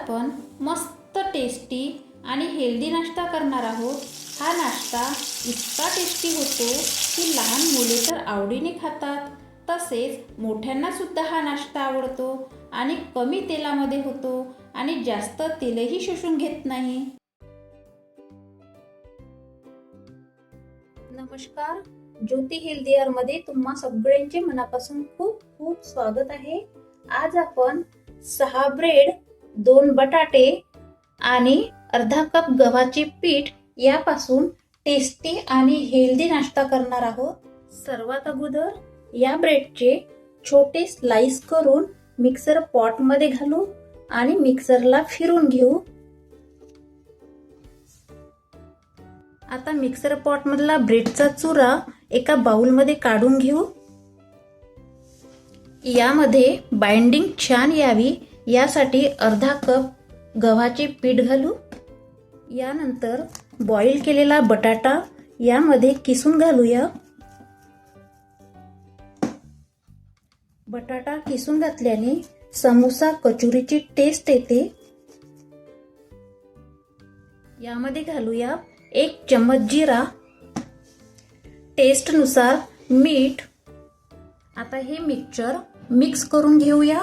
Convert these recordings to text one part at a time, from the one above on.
आपण मस्त टेस्टी आणि हेल्दी नाश्ता करणार आहोत. हा नाश्ता इतका टेस्टी होतो की लहान मुले तर आवडीने खातात. तसेच मोठ्यांना सुद्धा हा नाश्ता आवडतो आणि कमी तेलामध्ये होतो आणि जास्त तेलही शोषून घेत नाही. नमस्कार. ज्योती हेल्दी मध्ये तुम्हा सगळ्यांचे मनापासून खूप खूप स्वागत आहे. आज आपण सहा ब्रेड दोन बटाटे आणि अर्धा कप गव्हाचे पीठ यापासून टेस्टी आणि हेल्दी नाश्ता करणार आहोत. सर्वात अगोदर या ब्रेडचे छोटे स्लाइस करून मिक्सर पॉटमध्ये घालू आणि मिक्सरला फिरून घेऊ. आता मिक्सर पॉटमधला ब्रेडचा चुरा एका बाउलमध्ये काढून घेऊ. यामध्ये बाइंडिंग छान यावी. यासाठी अर्धा कप गव्हाचे पीठ घालू. यानंतर बॉईल केलेला बटाटा यामध्ये किसून घालूया. बटाटा किसून घातल्याने समोसा कचोरीची टेस्ट येते. यामध्ये घालूया एक चम्मच जिरा. टेस्टनुसार मीठ. आता हे मिक्सचर मिक्स करून घेऊया.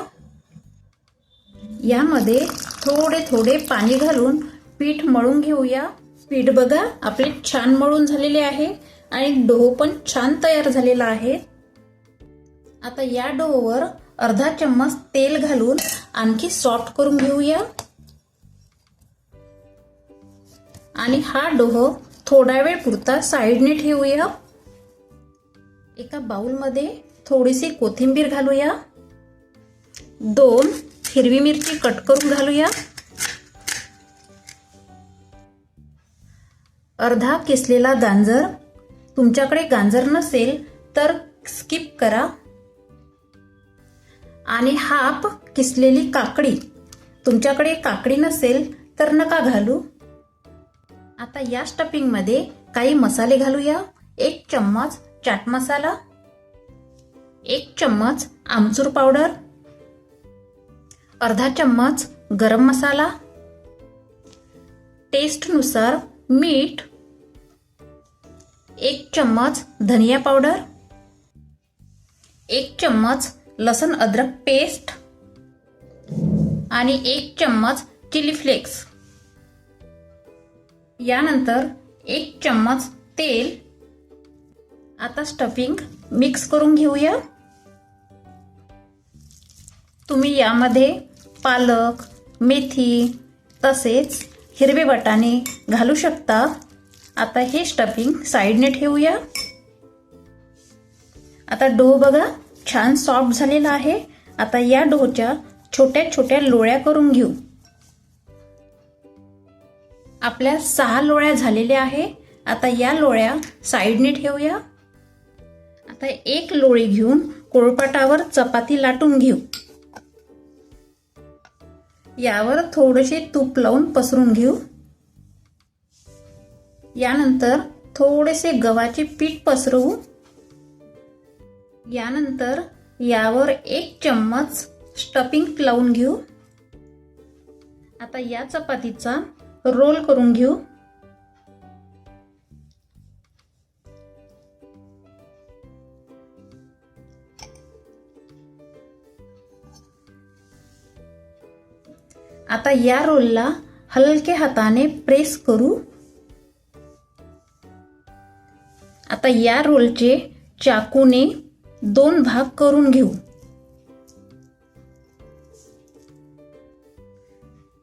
यामध्ये थोडे थोडे पाणी घालून पीठ मळून घेऊया. पीठ बघा आपले छान मळून झालेले आहे आणि डोह पण छान तयार झालेला आहे. आता या डोवर अर्धा चम्मच तेल घालून आणखी सॉफ्ट करून घेऊया. आणि हा डोह थोडा वेळ पुरता साईडने ठेवूया. एका बाउलमध्ये थोडीशी कोथिंबीर घालूया. दोन हिरवी मिरची कट करून घालूया. अर्धा किसलेला गांजर. तुमच्याकडे गांजर नसेल तर स्किप करा. आणि हाफ किसलेली काकडी. तुमच्याकडे काकडी नसेल तर नका घालू. आता या स्टफिंगमध्ये काही मसाले घालूया. एक चम्मच चाट मसाला. एक चम्मच आमचूर पावडर. अर्धा चम्मच गरम मसाला. टेस्टनुसार मीठ. एक चम्मच धनिया पावडर. एक चम्मच लसण अद्रक पेस्ट. आणि एक चम्मच चिली फ्लेक्स. यानंतर एक चम्मच तेल. आता स्टफिंग मिक्स करून घेऊया. तुम्ही यामध्ये पालक मेथी तसेच हिरवे वाटाणे घालू शकता. आता हे स्टफिंग साईडने ठेवूया. आता डो बघा छान सॉफ्ट झालेला आहे. आता या डोच्या छोट्या छोट्या लोळ्या करून घेऊ. आपल्या सहा लोळ्या झालेल्या आहे. आता या लोळ्या साईडने ठेवूया. आता एक लोळी घेऊन कोळपाटावर चपाती लाटून घेऊ. यावर थोडेसे तूप लावून पसरून घेऊ. यानंतर थोडेसे गव्हाचे पीठ पसरवू. यानंतर यावर एक चम्मच स्टफिंग लावून घेऊ. आता या चपातीचा रोल करून घेऊ. आता या रोलला हलके हाताने प्रेस करू. आता या रोलचे चाकूने दोन भाग करून घेऊ.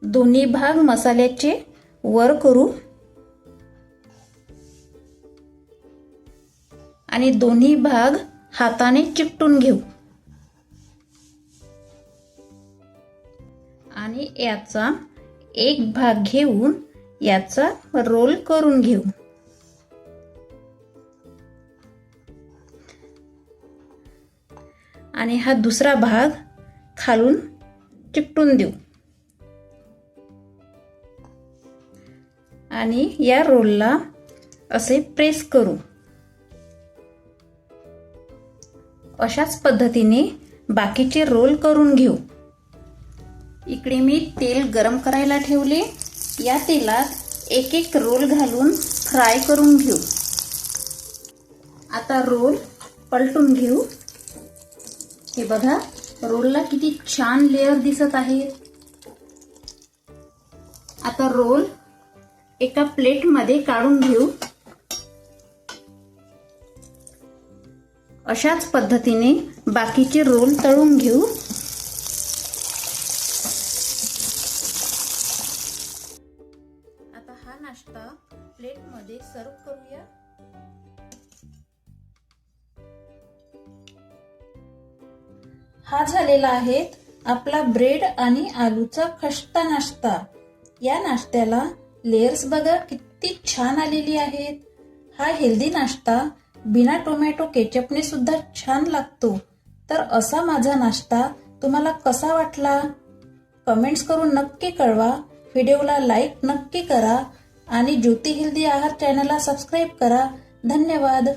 दोन्ही भाग मसाल्याचे वर करू. आणि दोन्ही भाग हाताने चिकटून घेऊ. आणि याचा एक भाग घेऊन याचा रोल करून घेऊ. आणि हा दुसरा भाग खालून चिपटून देऊ. आणि या रोलला असे प्रेस करू. अशाच पद्धतीने बाकीचे रोल करून घेऊ. इकडे मी तेल गरम करायला ठेवले. या तेलात एक एक रोल घालून फ्राय करून घेऊ. आता रोल पलटून घेऊ. हे बघा रोलला किती छान लेअर दिसत आहे. आता रोल एका प्लेटमध्ये काढून घेऊ. अशाच पद्धतीने बाकीचे रोल तळून घेऊ. नाश्ता प्लेटमध्ये सर्व करूया. हा झालेला आहे आपला ब्रेड आणि आलूचा खस्ता नाश्ता. या नाश्त्याला लेयर्स बघा किती छान आलेली आहेत. हा हेल्दी नाश्ता बिना टोमॅटो केचपने सुद्धा छान लागतो. तर असा माझा नाश्ता तुम्हाला कसा वाटला? कमेंट्स करून नक्की कळवा. व्हिडिओला लाईक नक्की करा. आणि ज्योती हेल्दी आहार चॅनलला सबस्क्राईब करा. धन्यवाद.